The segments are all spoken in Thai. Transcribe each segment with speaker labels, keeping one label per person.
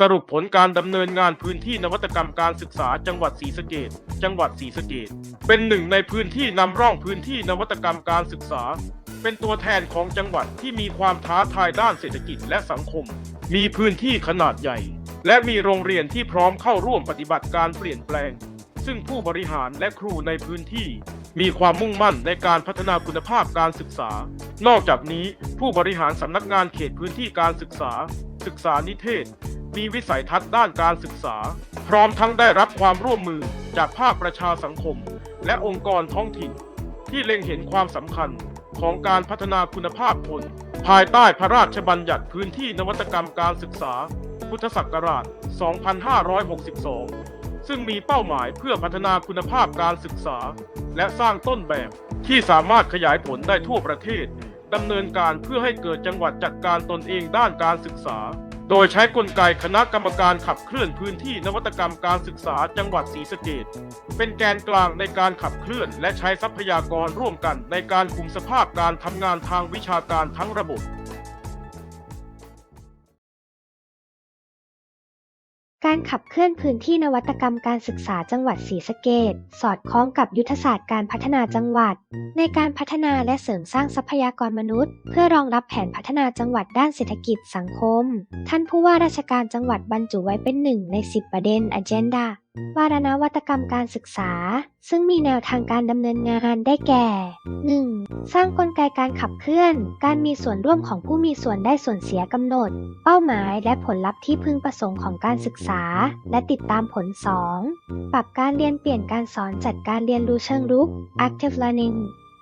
Speaker 1: สรุปผลการดำเนินงานพื้นที่นวัตกรรมการศึกษาจังหวัดศรีสะเกษจังหวัดศรีสะเกษเป็นหนึ่งในพื้นที่นำร่องพื้นที่นวัตกรรมการศึกษา เป็นตัวแทนของจังหวัดที่มีความท้าทายด้านเศรษฐกิจและสังคม มีพื้นที่ขนาดใหญ่ และมีโรงเรียนที่พร้อมเข้าร่วมปฏิบัติการเปลี่ยนแปลง ซึ่งผู้บริหารและครูในพื้นที่ มีความมุ่งมั่นในการพัฒนาคุณภาพการศึกษา นอกจากนี้ผู้บริหารสำนักงานเขตพื้นที่การศึกษา ศึกษานิเทศ มีวิสัยทัศน์ด้านการศึกษา พร้อมทั้งได้รับความร่วมมือจากภาคประชาสังคม และองค์กรท้องถิ่น ที่เล็งเห็นความสำคัญของการพัฒนาคุณภาพคน ภายใต้พระราชบัญญัติพื้นที่นวัตกรรมการศึกษา พุทธศักราช 2562 ซึ่งมีเป้าหมายเพื่อพัฒนาคุณภาพการศึกษา และสร้างต้นแบบที่สามารถขยายผลได้ทั่วประเทศดำเนินการเพื่อให้เกิดจังหวัดจัดการตนเองด้านการศึกษา โดยใช้กลไกคณะกรรมการขับเคลื่อนพื้นที่นวัตกรรมการศึกษาจังหวัดศรีสะเกดเป็นแกนกลางในการขับเคลื่อน และใช้ทรัพยากรร่วมกันในการคุมสภาพการทำงานทางวิชาการทั้งระบบ
Speaker 2: การขับเคลื่อนพื้นที่นวัตกรรมการศึกษาจังหวัดศรีสะเกษสอดคล้องกับยุทธศาสตร์การพัฒนาจังหวัด ในการพัฒนาและเสริมสร้างทรัพยากรมนุษย์ เพื่อรองรับแผนพัฒนาจังหวัดด้านเศรษฐกิจสังคม ท่านผู้ว่าราชการจังหวัดบรรจุไว้เป็นหนึ่งใน 10 ประเด็น Agenda วารณวัตกรรมการศึกษา ซึ่งมีแนวทางการดำเนินงานได้แก่ 1. สร้างกลไกการขับเคลื่อน การมีส่วนร่วมของผู้มีส่วนได้ส่วนเสียกำหนด เป้าหมายและผลลัพธ์ที่พึงประสงค์ของการศึกษา และติดตามผล 2. ปรับการเรียนเปลี่ยนการสอนจัดการเรียนรู้เชิงรุก active learning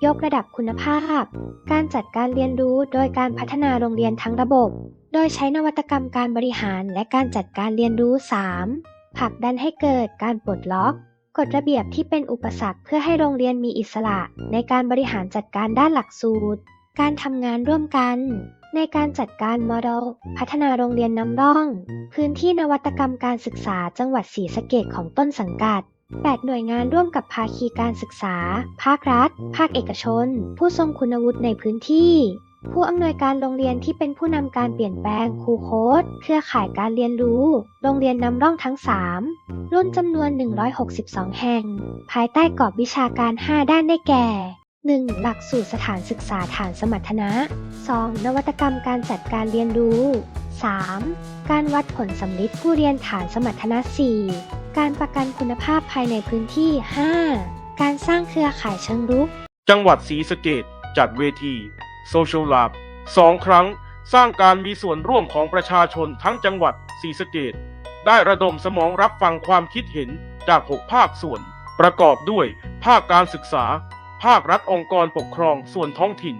Speaker 2: ยกระดับคุณภาพ การจัดการเรียนรู้โดยการพัฒนาโรงเรียนทั้งระบบ โดยใช้นวัตกรรมการบริหารและการจัดการเรียนรู้ 3. ผลักดันให้เกิดการปลดล็อกกฎระเบียบที่เป็นอุปสรรคเพื่อให้โรงเรียนมีอิสระ ในการบริหารจัดการด้านหลักสูตร การทำงานร่วมกัน ในการจัดการโมเดลพัฒนาโรงเรียนนำร่อง พื้นที่นวัตกรรมการศึกษาจังหวัดศรีสะเกษของต้นสังกัด 8 หน่วยงานร่วมกับภาคีการศึกษา ภาครัฐ ภาคเอกชน ผู้ทรงคุณวุฒิในพื้นที่ ผู้อำนวยการโรงเรียนที่เป็นผู้นำการเปลี่ยนแปลงครูโค้ดเครือข่ายการเรียนรู้ โรงเรียนนำร่องทั้ง 3 รุ่นจำนวน 162 แห่ง ภายใต้กรอบวิชาการ 5 ด้านได้แก่ 1. หลักสูตรสถานศึกษาฐานสมรรถนะ 2. นวัตกรรมการจัดการเรียนรู้ 3. การวัดผลสำลิดผู้เรียนฐานสมรรถนะ 4. การประกันคุณภาพภายในพื้นที่ 5. การสร้างเครือข่ายเชิงรุก
Speaker 1: จังหวัดศรีสะเกดจัดเวที Social Lab สองครั้งสร้างการมีส่วนร่วมของประชาชนทั้งจังหวัดศรีสะเกดได้ระดมสมองรับฟังความคิดเห็นจาก 6 ภาคส่วน ประกอบด้วย ภาคการศึกษา ภาครัฐองค์กรปกครองส่วนท้องถิ่น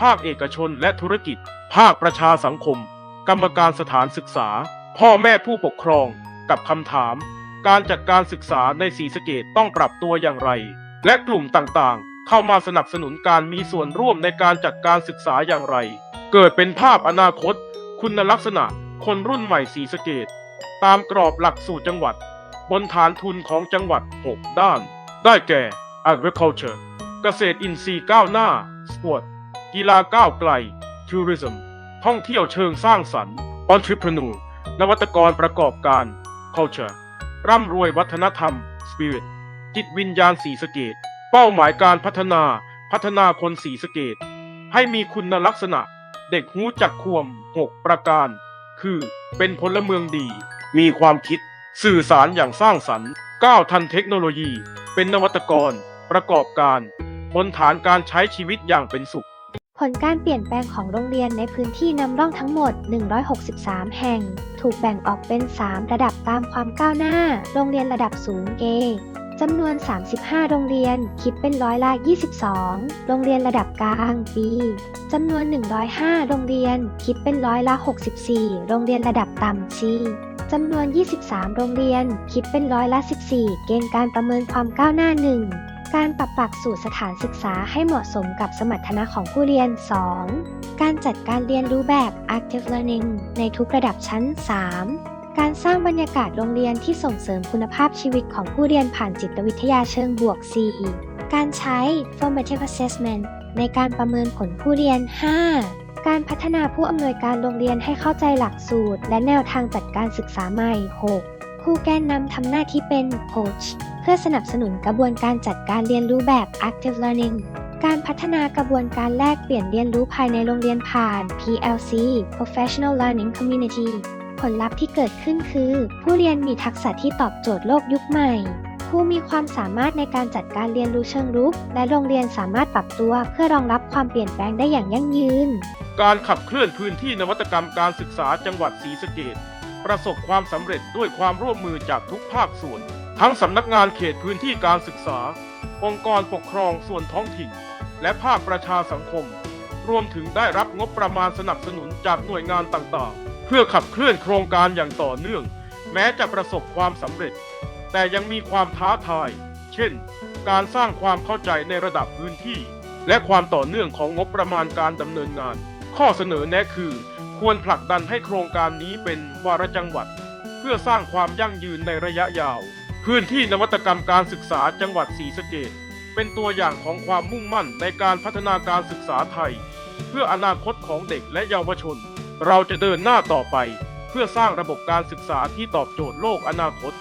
Speaker 1: ภาคเอกชนและธุรกิจ ภาคประชาสังคม กรรมการสถานศึกษา พ่อแม่ผู้ปกครอง กับคำถาม การจัดการศึกษาในศรีสะเกดต้องปรับตัวอย่างไร และกลุ่มต่างๆ เข้ามาสนับสนุนการมีส่วนร่วมในการจัดการศึกษาอย่างไร เกิดเป็นภาพอนาคต คุณลักษณะคนรุ่นใหม่ศรีสเกดตามกรอบหลักสูตรจังหวัด บนฐานทุนของจังหวัด 6 ด้าน ได้แก่ agriculture เกษตรอินทรีย์ก้าวหน้า sport กีฬาก้าวไกล tourism ท่องเที่ยวเชิงสร้างสรรค์ entrepreneur นวัตกรประกอบการ culture ร่ำรวยวัฒนธรรม spirit จิตวิญญาณสีสเกต เป้าหมายการพัฒนาพัฒนาคนสีสเกต ให้มีคุณลักษณะเด็กหูจักควม6ประการ คือเป็นพลเมืองดี มีความคิด สื่อสารอย่างสร้างสรรค์ก้าวทันเทคโนโลยี เป็นนวัตกร ประกอบการบนฐานการใช้ชีวิตอย่างเป็นสุข
Speaker 2: ผลการเปลี่ยนแปลงของโรงเรียนในพื้นที่นำร่องทั้งหมด 163 แห่ง ถูกแบ่งออกเป็น 3 ระดับตามความก้าวหน้า โรงเรียนระดับสูง A จำนวน 35 โรงเรียน คิดเป็นร้อยละ 22 โรงเรียนระดับกลาง B จำนวน 105 โรงเรียน คิดเป็นร้อยละ 64 โรงเรียนระดับต่ำ C จำนวน 23 โรงเรียน คิดเป็นร้อยละ 14 เกณฑ์การประเมินความก้าวหน้า 1 การปรับหลักสูตรสถานศึกษาให้เหมาะสมกับสมรรถนะของผู้เรียน 2. การจัดการเรียนรู้แบบ active learning ในทุกระดับชั้น 3. การสร้างบรรยากาศโรงเรียนที่ส่งเสริมคุณภาพชีวิตของผู้เรียนผ่านจิตวิทยาเชิงบวก 4. การใช้ formative assessment ในการประเมินผลผู้เรียน 5. การพัฒนาผู้อำนวยการโรงเรียนให้เข้าใจหลักสูตร และแนวทางจัดการศึกษาใหม่ 6. ผู้แกนนำทำหน้าที่เป็น Coach เพื่อสนับสนุนกระบวนการจัดการเรียนรู้แบบ Active Learning การพัฒนากระบวนการแลกเปลี่ยนเรียนรู้ภายในโรงเรียนผ่าน PLC Professional Learning Community ผลลัพธ์ที่เกิดขึ้นคือ ผู้เรียนมีทักษะที่ตอบโจทย์โลกยุคใหม่ผู้มีความสามารถในการจัดการเรียนรู้เชิงรุก และโรงเรียนสามารถปรับตัวเพื่อรองรับความเปลี่ยนแปลงได้อย่างยั่งยืน
Speaker 1: การขับเคลื่อนพื้นที่นวัตกรรมการศึกษาจังหวัดศรีสะเกษประสบความสำเร็จด้วยความร่วมมือจากทุกภาคส่วน ทั้งสำนักงานเขตพื้นที่การศึกษา องค์กรปกครองส่วนท้องถิ่น และภาคประชาสังคม รวมถึงได้รับงบประมาณสนับสนุนจากหน่วยงานต่างๆ พื่อขับเคลื่อนโครงการอย่างต่อเนื่อง แม้จะประสบความสำเร็จ แต่ยังมีความท้าทาย เช่น การสร้างความเข้าใจในระดับพื้นที่ และความต่อเนื่องของงบประมาณการดำเนินงาน ข้อเสนอแนะคือ ควรผลักดันให้โครงการนี้เป็นวาระจังหวัด เพื่อสร้างความยั่งยืนในระยะยาว พื้นที่นวัตกรรมการศึกษาจังหวัดศรีสะเกษเป็นตัวอย่างของความมุ่งมั่นในการพัฒนาการศึกษาไทย เพื่ออนาคตของเด็กและเยาวชน เราจะเดินหน้าต่อไป เพื่อสร้างระบบการศึกษาที่ตอบโจทย์โลกอนาคต